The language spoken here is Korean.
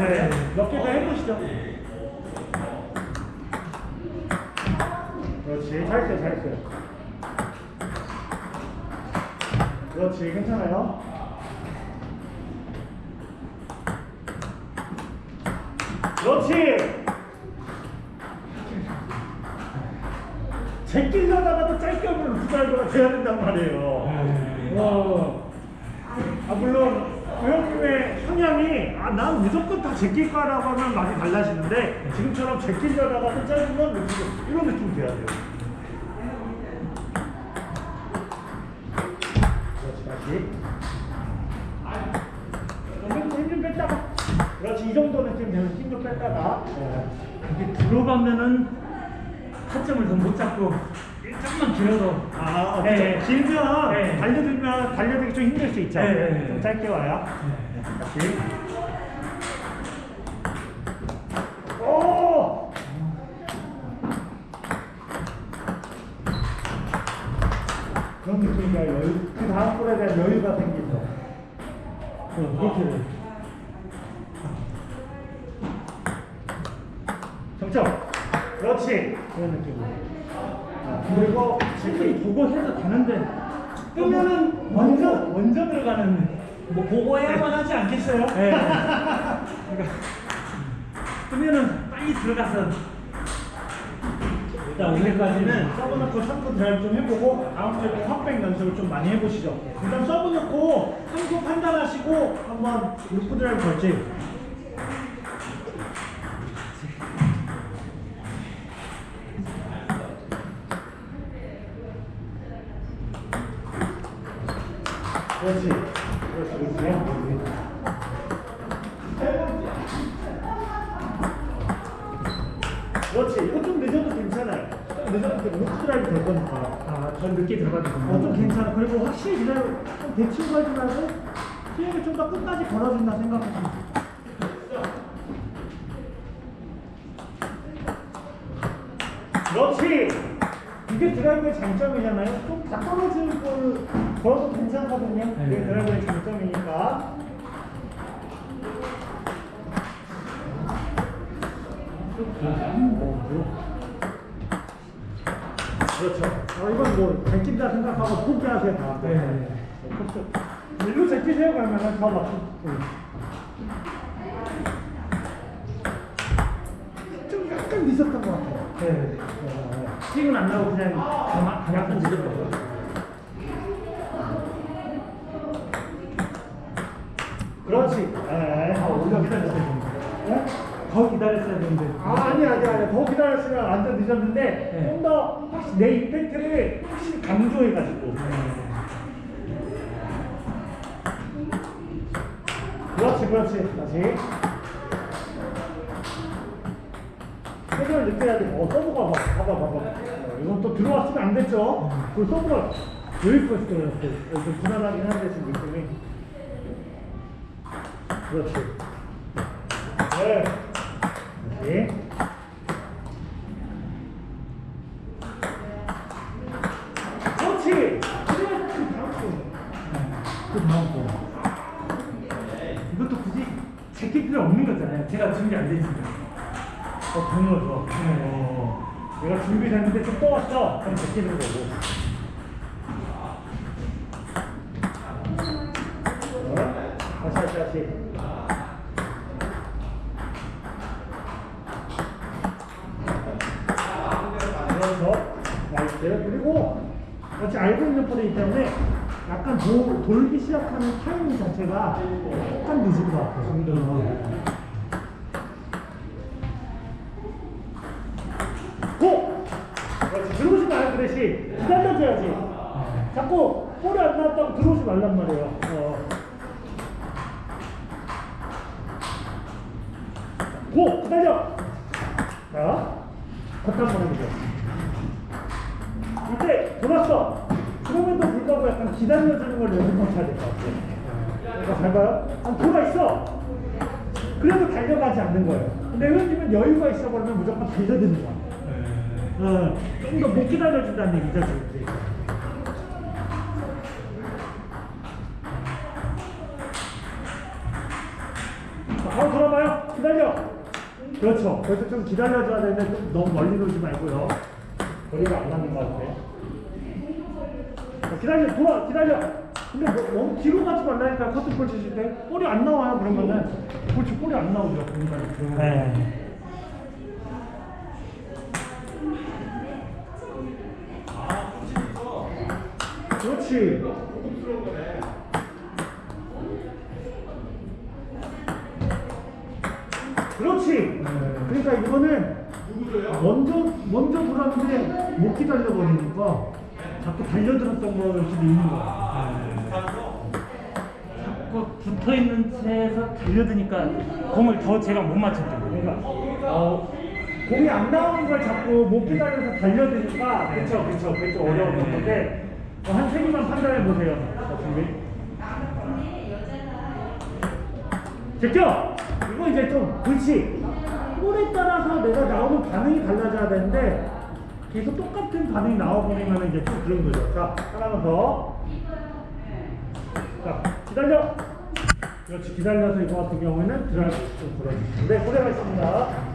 네. 몇개더 해보시죠. 그렇지. 잘했어요, 잘했어요. 그렇지, 괜찮아요. 그렇지. 제끼려다가도 짧게 하면 부달거가 돼야 된단 말이에요. 어. 아 물론 아 난 무조건 다 제낄 거라고 하면 많이 달라지는데 지금처럼 제끼려다가도 짧으면 이렇게 이런 느낌 돼야 돼요. 그렇지 다시. 힘, 힘좀 뺐다가. 그렇지 이 정도 느낌 되면 힘좀 뺐다가. 이게 들어가면은 타점을 더 못 잡고 조금만 길어서 아, 네. 네. 길면 네. 달려들면 달려들기 좀 힘들 수 있죠. 네, 네, 네. 좀 짧게 와요. 네, 다시. 오! 그런 느낌이야 여유. 그 다음 볼에 대한 여유가 생긴다. 어, 그렇게 돼. 정점. 그렇지. 그런 느낌으로. 아, 그리고 실제 보고 해도 되는데 뜨면은 완전 먼저 들어가는 뭐 보고 해야만 하지 않겠어요? 네. 그러니까 뜨면은 빨리 들어가서 일단 오늘까지는 서브 넣고 참고 드라이브 좀 해보고 다음 주에 또 헛백 연습을 좀 많이 해보시죠. 일단 서브 넣고 참고 판단하시고 한번 루프 드라이브 걸지. 그렇지. 그렇지. 그렇지. 그렇지. 루프 드라이브 될 거니까. 아, 더 늦게 들어가도 어, 좀 괜찮아. 그리고 확실히 기다려. 좀 대충 가지 말고 스윙을 좀 더 끝까지 걸어준다 생각하시면 돼. 그렇지. 이게 드라이브의 장점이잖아요. 좀 가까워지는 걸 걸어도 괜찮거든요. 이게 네. 드라이브의 장점이니까. 그렇죠. 어, 이건 뭐 제낀다 생각하고 포기하세요 다. 네. 그렇죠. 일로 제끼세요 그러면은 더 맞춤. 좀 약간 늦었던 것 같아요. 네. 어, 스윙은 안 나오고 그냥 가만 가만 늦었거든요. 그렇지. 네. 아, 오히려 기다렸어야 되는데. 네? 더 기다렸어야 되는데. 아, 아니, 아니, 아니. 더 기다렸으면 완전 늦었는데, 네. 좀더 확실히 내 임팩트를 확실히 강조해가지고. 그렇지, 그렇지. 다시. 세금을 느껴야 돼. 어, 서브가 봐. 봐봐, 봐봐. 어, 이건 또 들어왔으면 안 됐죠? 그 서브가 여기까지 들어갔어요. 어, 좀 불안하긴 한데, 지금 느낌이. 그렇지. 네. 거. 이것도 굳이 제낄 필요 없는 거잖아요. 제가 준비 안돼 있으면. 어, 당연하죠. 어, 내가 준비됐는데 좀 떠왔어. 그럼 제끼는 거고. 어? 다시, 다시, 다시. 나이스. 그리고, 같이 알고 있는 볼이기 때문에 약간 도, 돌기 시작하는 타이밍 자체가 약간 늦은 것 같아요. 고! 그렇지. 들어오지 마요, 그 대신. 기다려줘야지. 자꾸 볼이 안 나왔다고 들어오지 말란 말이에요. 어. 고! 기다려! 자, 걷다 보는 거죠. 이때 돌았어. 그럼에도 불구하고 약간 기다려주는 걸 연습해야 될 것 같아요. 그러니까 잘 봐요. 아, 돌아 있어. 그래도 달려가지 않는 거예요. 근데 회원님은 여유가 있어버리면 무조건 달려드는 거야. 어, 좀더 못 기다려준다는 얘기죠, 지금. 자, 바로 돌아봐요. 기다려. 그렇죠. 그래서 좀 기다려줘야 되는데 좀 너무 멀리 놓지 말고요. 거리가 안 맞는 것 같아. 자, 기다려, 돌아, 기다려. 근데 뭐, 너무 뒤로 가지 말라니까 커튼볼 치실 때 볼이 안 나와요. 그러면은 볼치 볼이 안 나오죠. 네. 그렇지. 그렇지. 그러니까 이거는 먼저 먼저 돌았는데 못 기다려 버리니까 자꾸 달려들었던 걸 수도 있는 거야. 자꾸 붙어 있는 채에서 달려드니까 공을 더 제가 못 맞췄던 거예요. 그러니까 어, 공이 안 나오는 걸 자꾸 못 기다려서 달려드니까 그렇죠, 그렇죠, 그렇죠 어려운 건데 어, 한세 개만 판단해 보세요. 자, 준비. 됐죠? 이거 이제 좀 그렇지. 볼에 따라서 내가 나오는 반응이 달라져야 되는데 계속 똑같은 반응이 나와버리면 이제 좀 그런 거죠. 자, 하나만 더. 자, 기다려. 그렇지, 기다려서 이거 같은 경우에는 드라이브 좀 불어주시고. 네, 고생하셨습니다.